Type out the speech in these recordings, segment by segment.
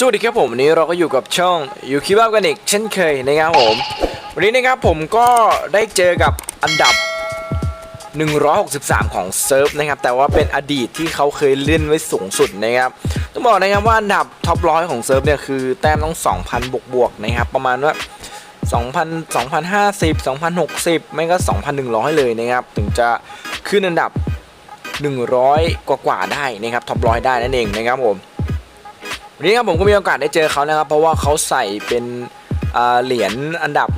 สวัสดีครับผมวันนี้เราก็อยู่กับช่องอยู่คิดว่ากันอีกเช่นเคยนะครับผม วันนี้นะครับผมก็ได้เจอกับอันดับ 163 ของเซิร์ฟนะครับ แต่ว่าเป็นอดีตที่เขาเคยเล่นไว้สูงสุดนะครับต้องบอกนะครับว่าอันดับท็อปร้อยของเซิร์ฟเนี่ยคือแต้มต้อง 2,000 บวกบวกนะครับ ประมาณว่า 2,000 2,050 2,060 ไม่ก็ 2,100 เลยนะครับ ถึงจะขึ้นอันดับ 100 กว่าๆได้นะครับท็อปร้อยได้นั่นเองนะครับผม วันนี้ครับผมก็มีโอกาสได้เจอเขานะครับ เพราะว่าเขาใส่เป็นเหรียญอันดับ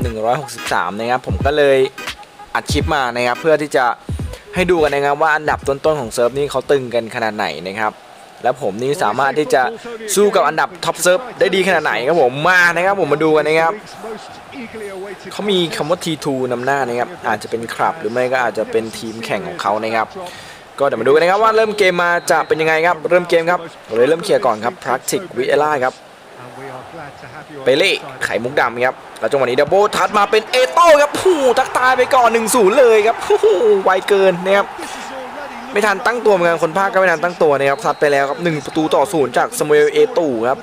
163 นะครับผมก็เลยอัดคลิปมานะครับ เพื่อที่จะให้ดูกันนะครับว่าอันดับต้นๆของเซิร์ฟนี่เขาตึงกันขนาดไหนนะครับแล้วผมนี่สามารถที่จะสู้กับอันดับท็อปเซิร์ฟได้ดีขนาดไหนครับผมมานะครับผมมาดูกันนะครับเขามีคำว่า T2 นำหน้านะครับอาจจะเป็นคลับหรือไม่ก็อาจจะเป็นทีมแข่งของเขานะครับ ก็เดี๋ยวมาดูกันนะครับว่าเริ่มเกมมาจะเป็นยังไงครับ เริ่มเกมครับเลยเริ่มเคลียร์ก่อนครับ Practic วิเอล่าครับเปเล่ไข่มุกดำครับแล้วจังหวะนี้ดับเบิลทัดมาเป็นเอโต้ครับผู้ทักตายไปก่อน1-0เลยครับโอ้ไวเกินนะครับไม่ทันตั้งตัวเหมือนกันคนภาคก็ไม่ทันตั้งตัวนะครับซัดไปแล้วครับ1ประตูต่อศูนย์จากสมุเอลเอตูครับ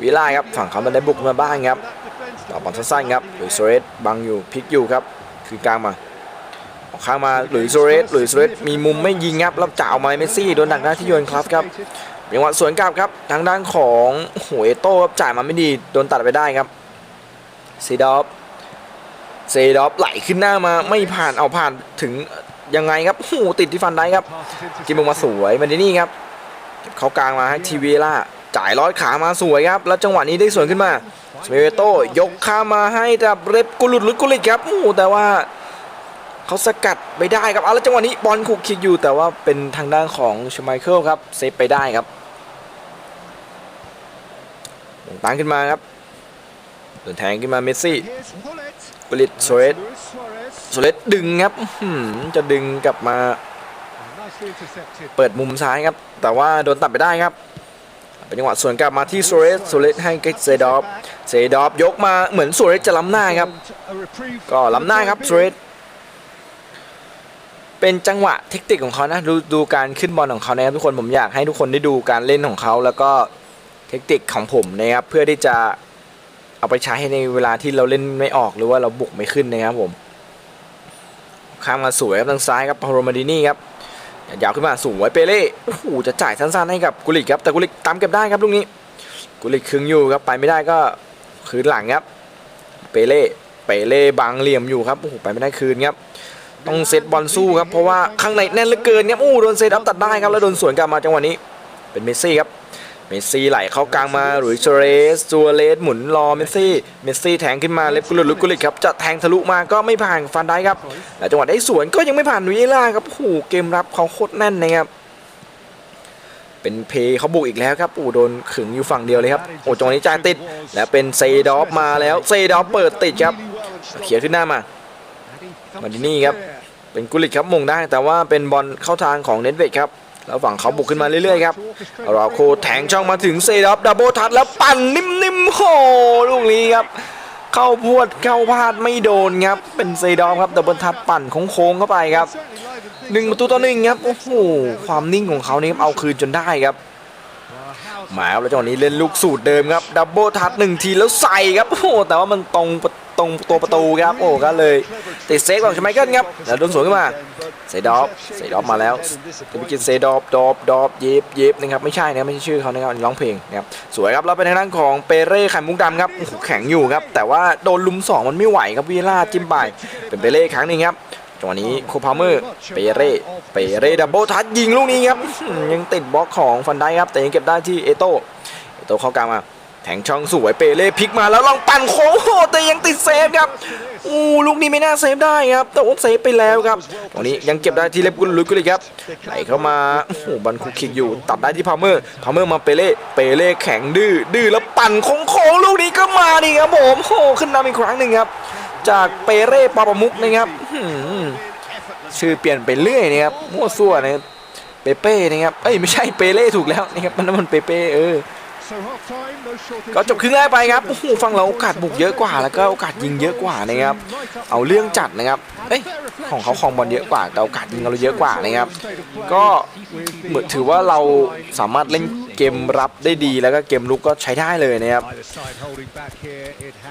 วิล่าครับฝั่งเขามันได้บุกมาบ้างครับต่อบอลสั้นๆครับหลุยโซเรสบังอยู่พลิกอยู่ครับคือกลางมา ออกข้างมาหลุยส์โซเรสหลุยส์โซเรสมีมุมไม่ยิงครับแล้วจ่าออกมาเมสซี่โดนดักหน้าที่โยนครับครับจังหวะสวนกลับครับทางด้านของโอ้โหเอโต้ครับจ่ายมาไม่ดีโดนตัดไปได้ครับซีดอฟเซดอฟไหลขึ้นหน้ามาไม่ผ่านเอาผ่านถึงยังไงครับโอ้โหติดที่ฟันได้ครับจิมบุกมาสวยมันนี่ครับเขากลางมาให้ทีวีล่าจ่ายร้อยขามาสวยครับ แล้วจังหวะนี้ได้สวนขึ้นมาสเมเวโต้ยกข้ามาให้กับเรบกุลุดหรือกุลิตครับโอ้แต่ว่า เขาสกัดไปได้ครับเอาแล้วจังหวะนี้บอลคุกคิกอยู่แต่ว่าเป็นทางด้านของชไมเคิลครับเซฟไปได้ครับตั้งขึ้นมาครับเดินแทงขึ้นมาเมสซี่กุลิตโซเรสโซเรสดึงครับจะดึงกลับมา เปิดมุมซ้ายครับ แต่ว่าโดนตัดไปได้ครับเป็นจังหวะสวนกลับมาที่โซเรสโซเรสให้กับเซดอฟเซดอฟยกมาเหมือนโซเรสจะล้ำหน้าครับ ก็ล้ำหน้าครับโซเรส เป็นจังหวะเทคนิคของเขานะดูดูการขึ้นบอลของเขานะครับทุกคนผมอยากให้ทุกคนได้ดูการเล่นของเขา แล้วก็เทคนิคของผมนะครับเพื่อที่จะเอาไปใช้ในเวลาที่เราเล่นไม่ออกหรือว่าเราบุกไม่ขึ้นนะครับผมข้ามมาสวยครับทางซ้ายครับพาโรมาดินี่ครับยาวขึ้นมาสูงไว้เปเล่โอ้โหจะจ่ายสั้นๆให้กับกุลิกครับแต่กุลิกตามเก็บได้ครับลูกนี้ กุลิกคึงอยู่ครับไปไม่ได้ก็คืนหลังครับเปเล่เปเล่บังเหลี่ยมอยู่ครับโอ้โหไปไม่ได้คืนครับ ต้องเซตบอลสู้ครับเพราะว่าข้างในแน่นเหลือเกินครับโอ้โดนเซตอัพตัดได้ครับแล้วโดนสวนกลับมาจังหวะนี้เป็นเมสซี่ครับเมสซี่ไหลเข้ากลางมาหลุยส์โซเรสซัวเรสหมุนรอเมสซี่เมสซี่แทงขึ้นมาเล็บกุลิกกุลิกครับจะแทงทะลุมาก็ไม่ผ่านฟันได้ครับแต่จังหวะได้สวนก็ยังไม่ผ่านนุยล่าครับโอ้โหเกมรับเขาโคตรแน่นนะครับเป็นเพย์เขาบุกอีกแล้วครับอ้โหโดนขึงอยู่ฝั่งเดียวเลยครับโอ้จังหวะนี้จ่ายติด แล้วเป็นเซดอฟมาแล้วเซดอฟเปิดติดครับเขียนขึ้นหน้ามามาดินี่ครับ เป็นกุลิกครับมงได้แต่ว่าเป็นบอลเข้าทางของเน็ตเวกครับแล้วฝั่งเขาบุกขึ้นมาเรื่อยๆครับราโคแทงช่องมาถึงเซดอฟดับเบิลทัดแล้วปั่นนิ่มๆโหลูกนี้ครับเข้าพวดเข้าพลาดไม่โดนครับเป็นเซดอฟครับดับเบิลทัดปั่นโค้งๆเข้าไปครับหนึ่งประตูต่อหนึ่งครับโอ้โหความนิ่งของเขานี่ครับเอาคืนจนได้ครับหมายครับแล้วจังหวะนี้เล่นลูกสูตรเดิมครับดับเบิลทัดหนึ่งทีแล้วใส่ครับโอ้แต่ว่ามันตรงปะ ตรงตัวประตูครับโอ้ก็เลยติดเซฟของชไมเคิลครับแล้วโดนสวนขึ้นมาเซดอฟเซดอฟมาแล้วจะไปกินเซดอฟดอฟดอฟเย็บเย็บนะครับไม่ใช่นะไม่ใช่ชื่อเขานะครับร้องเพลงนะครับสวยครับแล้วเป็นทางด้านของเปเร่ไข่มุกดำครับแข็งอยู่ครับแต่ว่าโดนลุมสองมันไม่ไหวครับวีล่าจิ้มไปเป็นเปเร่ครั้งหนึ่งครับจังหวะนี้โคพาเมอร์เปเร่เปเร่ดับเบิลทัชยิงลูกนี้ครับยังติดบล็อกของฟันได้ครับแต่ยังเก็บได้ที่เอโต้เอโต้เข้ากลางมา แทงช่องสวยเปเล่พลิกมาแล้วลองปั่นโค้งแต่ยังติดเซฟครับอู้ลูกนี้ไม่น่าเซฟได้ครับแต่ว่าเซฟไปแล้วครับตรงนี้ยังเก็บได้ที่เล็บกุลลุยกุลิครับไหลเข้ามาโอ้โหบอลคุกคิกอยู่ตัดได้ที่พาเมอร์พาเมอร์มาเปเล่เปเล่แข็งดื้อดื้อแล้วปั่นโค้งโค้งลูกนี้ก็มาดิครับผมโอ้ขึ้นนำอีกครั้งหนึ่งครับ จากเปเร่ปาปามุกนะครับชื่อเปลี่ยนไปเรื่อยนะครับมั่วซั่วนะเปเป้นะครับเอ้ยไม่ใช่เปเล่ถูกแล้วนะครับมันนั่นมันเปเป้เออ ก็จบครึ่งแรกไปครับโอ้โหฟังเราโอกาสบุกเยอะกว่า แล้วก็โอกาสยิงเยอะกว่านะครับ เอาเรื่องจัดนะครับเอ้ยของเขาครองบอลเยอะกว่าแต่โอกาสยิงเราเยอะกว่านะครับ ก็เหมือนถือว่าเราสามารถเล่น เกมรับได้ดีแล้วก็เกมลุกก็ใช้ได้เลยนะครับ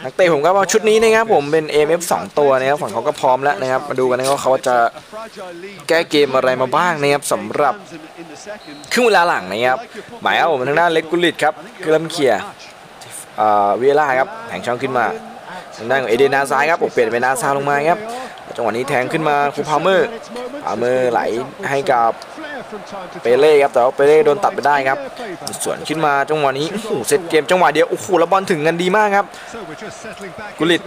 นักเตะผมก็มาชุดนี้นะครับผมเป็น AMF 2 ตัวนะครับฝั่งเขาก็พร้อมแล้วนะครับ มาดูกันนะครับว่าเขาจะแก้เกมอะไรมาบ้างนะครับสำหรับครึ่งเวลาหลังนะครับหมายเอาผมทางด้านเล็กกุลิตครับคือลำเขียร์เอ่อเวล่าครับแทงช่องขึ้นมาทางด้านของเอเดนนาซ้ายครับผมเปลี่ยนเป็นนาซาลงมาครับจังหวะนี้แทงขึ้นมาคูพาเมอร์พาเมอร์ไหลให้กับ เปเล่ครับแต่ว่าเปเล่โดนตัดไปได้ครับส่วนขึ้นมาจังหวะนี้โอ้โหเซตเกมจังหวะเดียวโอ้โหแล้วบอลถึงกันดีมากครับกุลิต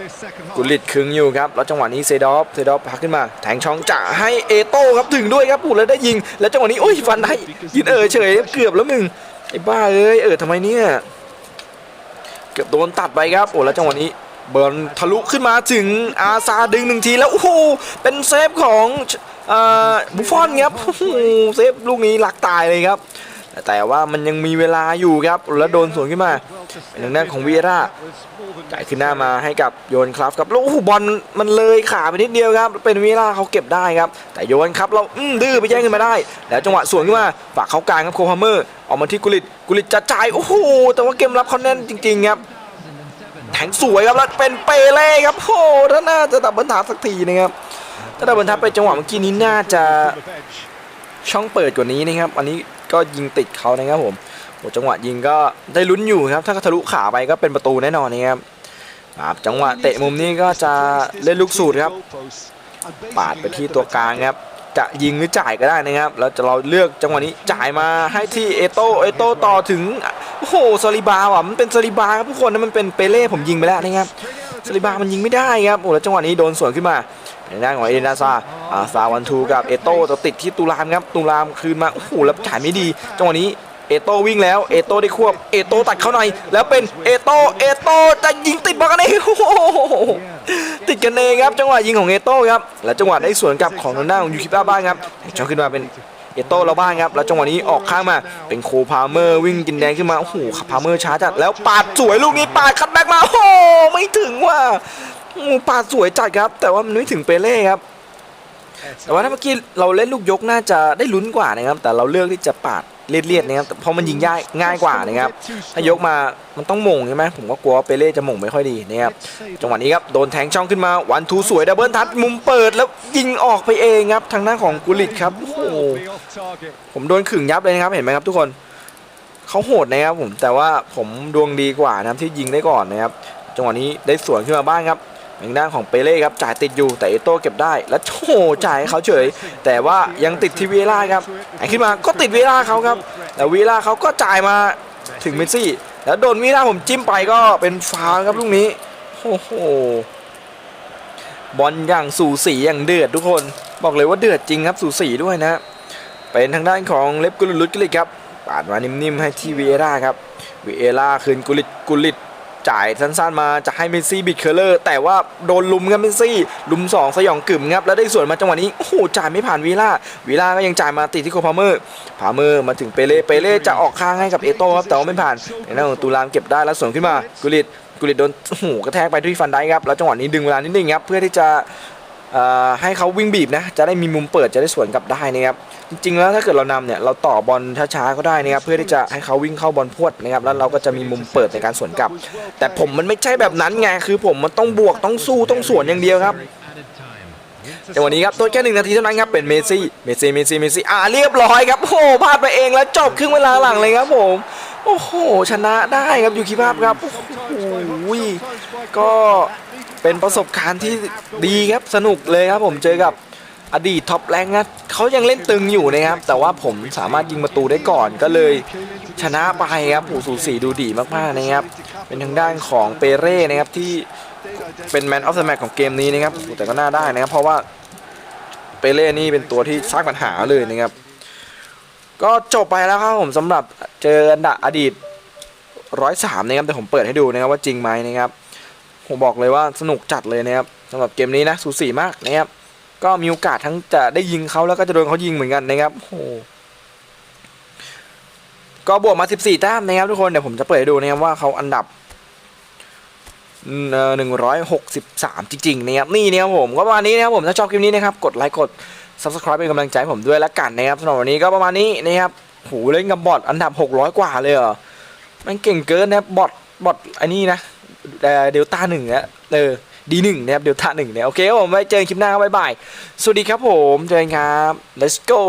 กุลิตคึงอยู่ครับแล้วจังหวะนี้เซดอฟเซดอฟพักขึ้นมา แทงช่องจะให้เอโต้ครับถึงด้วยครับปูแล้วได้ยิง แล้วจังหวะนี้โอ้ยฟันได้ยินเออเฉยเกือบแล้วมึงไอ้บ้าเอ้ยเออทำไมเนี่ยเกือบโดนตัดไปครับโอ้แล้วจังหวะนี้เบิร์นทะลุขึ้นมาถึงอาซาดึงหนึ่งทีแล้วโอ้โหเป็นเซฟของ บุฟฟอนครับเซฟลูกนี้หลักตายเลยครับ แต่ว่ามันยังมีเวลาอยู่ครับ แล้วโดนสวนขึ้นมาเป็นทางด้านของวีร่าจ่ายขึ้นหน้ามาให้กับโยนครับครับแล้วโอ้โหบอลมันเลยขาไปนิดเดียวครับ เป็นเวลาเขาเก็บได้ครับ แต่โยนครับเราดื้อไปแย่งขึ้นมาได้ แล้วจังหวะสวนขึ้นมาฝากเขากลางครับโคพาเมอร์ออกมาที่กุลิตกุลิตจะจ่ายโอ้โหแต่ว่าเกมรับเขาแน่นจริง ๆครับแทงสวยครับแล้วเป็นเปเล่ครับโอ้โหถ้าน่าจะดับเบิลทับสักทีนะครับ ถ้าดับเบิลทับไปจังหวะเมื่อกี้นี้น่าจะช่องเปิดกว่านี้นะครับ อันนี้ก็ยิงติดเขานะครับผมโอ้จังหวะยิงก็ได้ลุ้นอยู่ครับ ถ้าทะลุขาไปก็เป็นประตูแน่นอนนะครับครับจังหวะเตะมุมนี้ก็จะเล่นลูกสูตรครับ ปาดไปที่ตัวกลางครับ จะยิงหรือจ่ายก็ได้นะครับ แล้วจะเราเลือกจังหวะนี้จ่ายมาให้ที่เอโตเอโตต่อถึง โอ้โหซาลิบาว่ะ มันเป็นซาลิบาครับทุกคนนะมันเป็นเปเล่ผมยิงไปแล้วนะครับซาลิบามันยิงไม่ได้ครับ โอ้แล้วจังหวะนี้โดนสวนขึ้นมา ในด้านของเอเดนาซาอาซาวันทูกับเอโตจะติดที่ตูรามครับตูรามคืนมาโอ้โหแล้วจ่ายไม่ดีจังหวะนี้เอโต้วิ่งแล้วเอโต้ได้ควบเอโต้ตัดเข้าในแล้วเป็นเอโต้เอโต้จะยิงติดบอลกันเองโอ้โหติดกันเองครับจังหวะยิงของเอโต้ครับแล้วจังหวะได้สวนกลับของทางด้านของยูคิบ้าบ้างครับช่องขึ้นมาเป็นเอโต้เราบ้างครับแล้วจังหวะนี้ออกข้างมาเป็นโคพาเมอร์วิ่งกินแดงขึ้นมาโอ้โหขับพาเมอร์ช้าจัดแล้วปาดสวยลูกนี้ปาดคัดแบ็กมาโอ้โหไม่ถึงว่ะ โอ้โหปาดสวยจัดครับ แต่ว่ามันไม่ถึงเปเล่ครับ แต่ว่าถ้าเมื่อกี้เราเล่นลูกยกน่าจะได้ลุ้นกว่านะครับ แต่เราเลือกที่จะปาดเลียดๆนะครับเพราะมันยิงง่ายง่ายกว่านะครับ ถ้ายกมามันต้องหม่งใช่ไหมผมก็กลัวว่าเปเล่จะหม่งไม่ค่อยดีนะครับจังหวะนี้ครับโดนแทงช่องขึ้นมาวันทูสวยดับเบิลทัชมุมเปิดแล้วยิงออกไปเองครับ ทางด้านของกุลิตครับโอ้โหผมโดนขึงยับเลยนะครับเห็นไหมครับทุกคนเขาโหดนะครับผมแต่ว่าผมดวงดีกว่านะครับที่ยิงได้ก่อนนะครับจังหวะนี้ได้สวนขึ้นมาบ้างครับ ทางด้านของเปเล่ครับจ่ายติดอยู่แต่เอโต้เก็บได้ แล้วโอ้จ่ายให้เขาเฉย แต่ว่ายังติดที่เวล่าครับไอขึ้นมาก็ติดเวล่าเขาครับแต่เวล่าเขาก็จ่ายมาถึงเมสซี่ แล้วโดนเวล่าผมจิ้มไปก็เป็นฟาวล์ครับลูกนี้โอ้โหบอลอย่างสูสีอย่างเดือดทุกคน บอกเลยว่าเดือดจริงครับสูสีด้วยนะเป็นทางด้านของเล็บกุลิตลุดกุลิตครับปาดมานิ่มๆให้ที่เวล่าครับเวล่าคืนกุลิตกุลิต จ่ายสั้นๆมาจะให้เมซี่บิดเคอร์เลอร์แต่ว่าโดนลุมครับเมซี่ลุมสองสยองกึ่มครับแล้วได้ส่วนมาจังหวะนี้โอ้โหจ่ายไม่ผ่านวีล่าวีล่าก็ยังจ่ายมาติดที่โคพาเมอร์พาเมอร์มาถึงเปเล่เปเล่จะออกข้างให้กับเอโต้ครับแต่ว่าไม่ผ่านในหน้าของตูรามเก็บได้แล้วส่วนขึ้นมากุลิตกุลิตโดนโอ้โหกระแทกไปที่ฟันได้ครับแล้วจังหวะนี้ดึงเวลานิดนึงครับเพื่อที่จะ ให้เขาวิ่งบีบนะจะได้มีมุมเปิดจะได้สวนกลับได้นะครับจริงๆแล้วถ้าเกิดเรานำเนี่ยเราต่อบอลช้าๆก็ได้นะครับเพื่อที่จะให้เขาวิ่งเข้าบอลพวดนะครับแล้วเราก็จะมีมุมเปิดในการสวนกลับ แต่ผมมันไม่ใช่แบบนั้นไงคือผมมันต้องบวกต้องสู้ต้องสวนอย่างเดียวครับแต่วันนี้ครับตัวแค่หนึ่งนาทีเท่านั้นครับเป็นเมซี่เมซี่เมซี่เมซี่อ่าเรียบร้อยครับโอ้พลาดไปเองแล้วจบครึ่งเวลาหลังเลยครับผมโอ้โหชนะได้ครับยูคิภาพครับโอ้โหก็ เป็นประสบการณ์ที่ดีครับสนุกเลยครับผมเจอกับอดีตท็อปแรงนะเขายังเล่นตึงอยู่นะครับ แต่ว่าผมสามารถยิงประตูได้ก่อนก็เลยชนะไปครับโอ้สูสีดูดีมากๆนะครับ เป็นทางด้านของเปเร่นะครับที่เป็นแมนออฟ h ์แม c ของเกมนี้นะครับแต่ก็น่าได้นะครับ เพราะว่าเปเร่นี่เป็นตัวที่สร้างปัญหาเลยนะครับ ก็จบไปแล้วครับผมสำหรับเจออันดะอดีตร้อยสามนะครับแต่ผมเปิดให้ดูนะครับว่าจริงไหมนะครับ ผมบอกเลยว่าสนุกจัดเลยนะครับสำหรับเกมนี้นะสูสีมากนะครับก็มีโอกาสทั้งจะได้ยิงเขาแล้วก็จะโดนเขายิงเหมือนกันนะครับโอ้โหก็บวกมา 14แต้มนะครับทุกคนเดี๋ยวผมจะเปิดดูนะครับว่าเขาอันดับหนึ่งร้อยหกสิบสามจริงๆนะครับนี่นะครับผมก็ประมาณนี้นะครับผมถ้าชอบคลิปนี้นะครับกดไลค์กด subscribe เป็นกำลังใจผมด้วยแล้วกันนะครับสำหรับวันนี้ก็ประมาณนี้นะครับโหเล่นกับบอทอันดับ 600 กว่าเลยเหรอมันเก่งเกินนะบอทบอทไอันนี้นะ เดลต้าหนึ่งนะเออดีหนึ่งนะครับเดลต้าหนึ่งเนี่ยโอเคครับผมไว้เจอกันคลิปหน้าครับบ๊ายบาย สวัสดีครับผม เจอกันครับ let's go